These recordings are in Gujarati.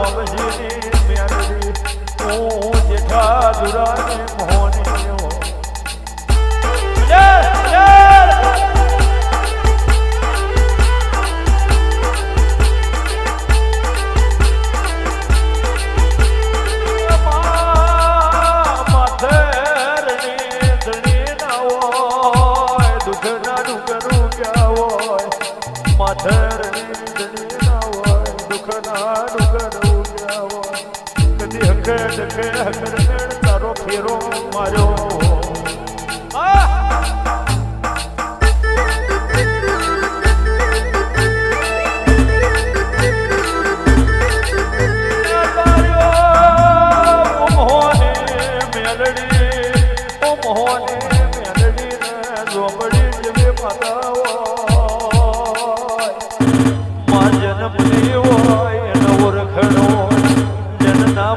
ભગવાન રોમજીની મેલડી હું જેઠા દુરાની મોહની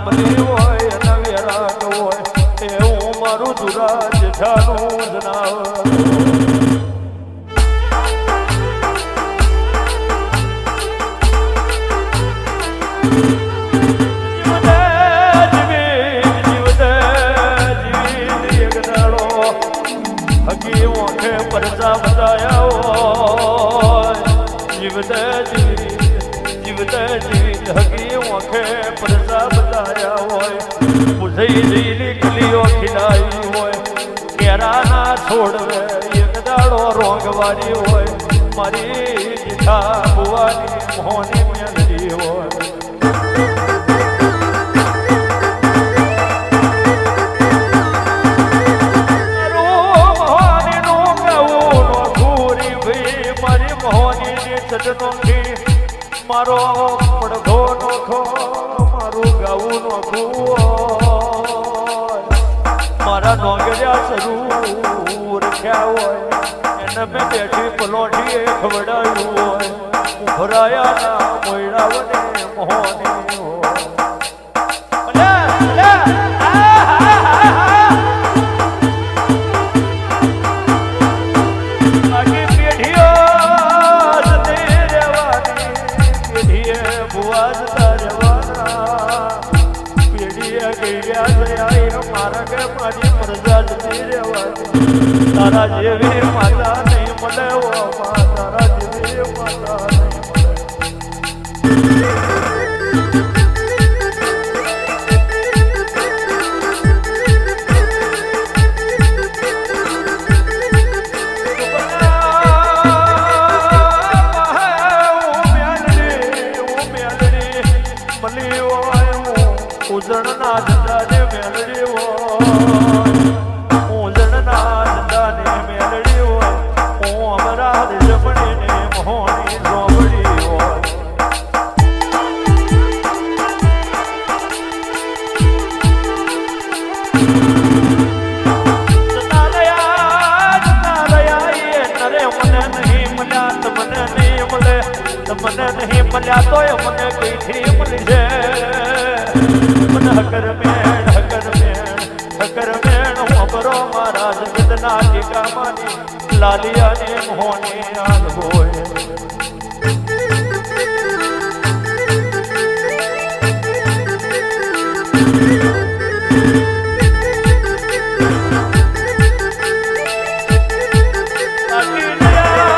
રામદેવ હોય અને વિરાટ હોય એ હું મારું દુરાજ જાનું જનાવ પરજા બધાયા જીવતા જીવી જીવતા જીવી હગી ઓખે પરજા જેઠાનું જનાવર છોડવે એક દાડો રોગવારી હોય મારી જીઠા બુવાની મોની મેલડી હોય. મારો કે મારી પ્રજા જતી રહેવાની. તારા જેવી માતા નહીં મળે મને નહીં મળ્યા, તોય મને કઈથી મળી છે. મને હકર જગતના ટીકામાંની લાલિયાની મોહની આલ હોય બાકી દયા,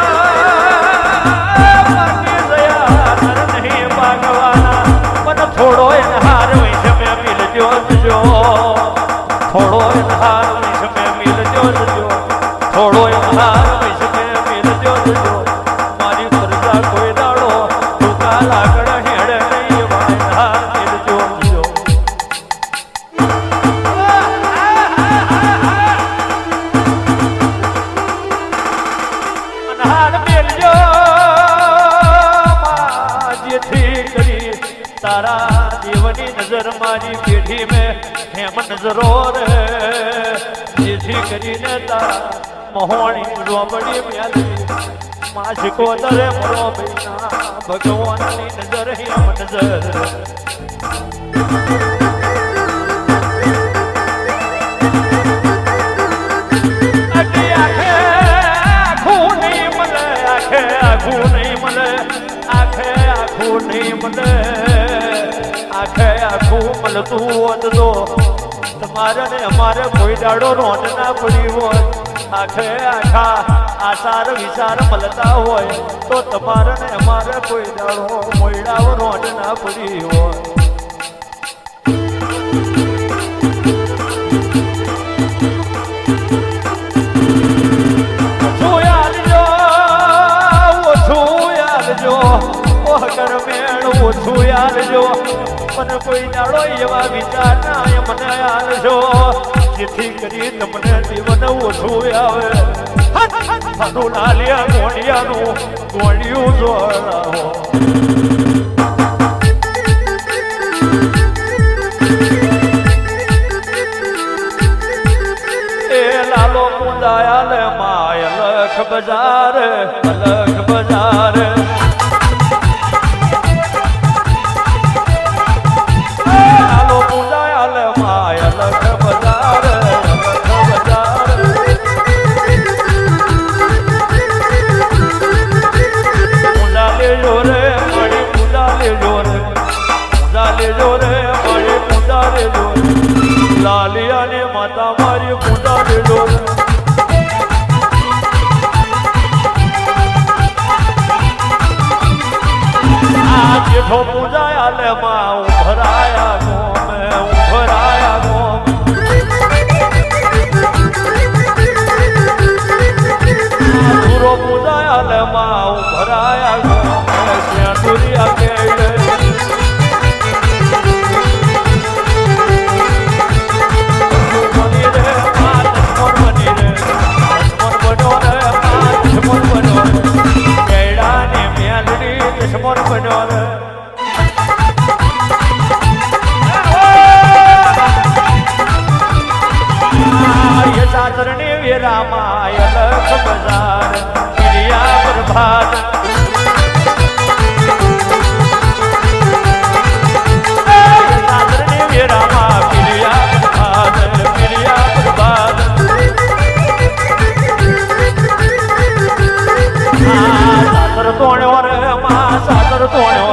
બાકી દયા, નર નહીં ભાગવાના. મને થોડો એનહાર વિશે મેં મિલજો થોડો એનહાર વિશે અનહાર મેલજો માં જેથી કરી. તારા દેવની નજર મારી પેઢી મેં હેમ નજરો રે. જેથી કરીને તારા મહોણી રોબડી મેલી. માસિકો દરે મરો ભગવાનની નજર હેમ નજર મળતું હોત તો તમારે ને અમારે કોઈ દાડો રોટ ના પડી હોય. આખે આખા આસાર વિચાર મળતા હોય. તો તમારે ને અમારે કોઈ દાડો મોયડાઓ રોટ ના પડી હોય. મને કોઈ દાડો એવા વિચાર ના મને આલજો. જેથી કરી તમને જીવન ઓછું આવે. ફનું નાલિયા ગોળિયાનું ગોળિયું જોડાવો માય લખ બજાર લખ બજાર. সবুজায় আলে মাও વીરામાય લખ બજાર કિરિયા પ્રભાત આય સાતરણી વીરામા કિરિયા પ્રભાત કિરિયા પ્રભાત આ સાતર તોણ્યો રે માં સાદર તોણ્યો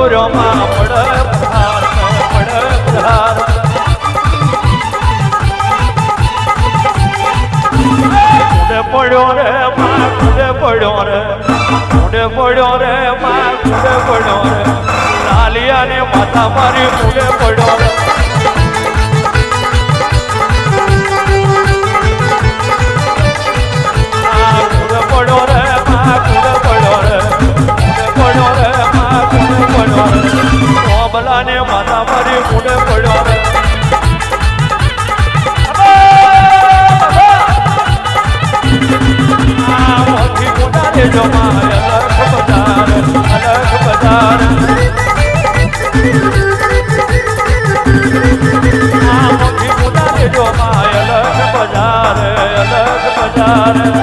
કુડો દોર્યો માં પડ પ્રહાર પડ પ્રહાર કુડે પડ્યો રે માં કુડે પડ્યો રે કુડે પડ્યો રે માં કુડે પડ્યો રે લાલિયાને મારી કુડે પડ્યો માં અલગ બજાર અલગ બજાર આ મોથી કુડા લેજો માં અલગ બજાર અલગ બજાર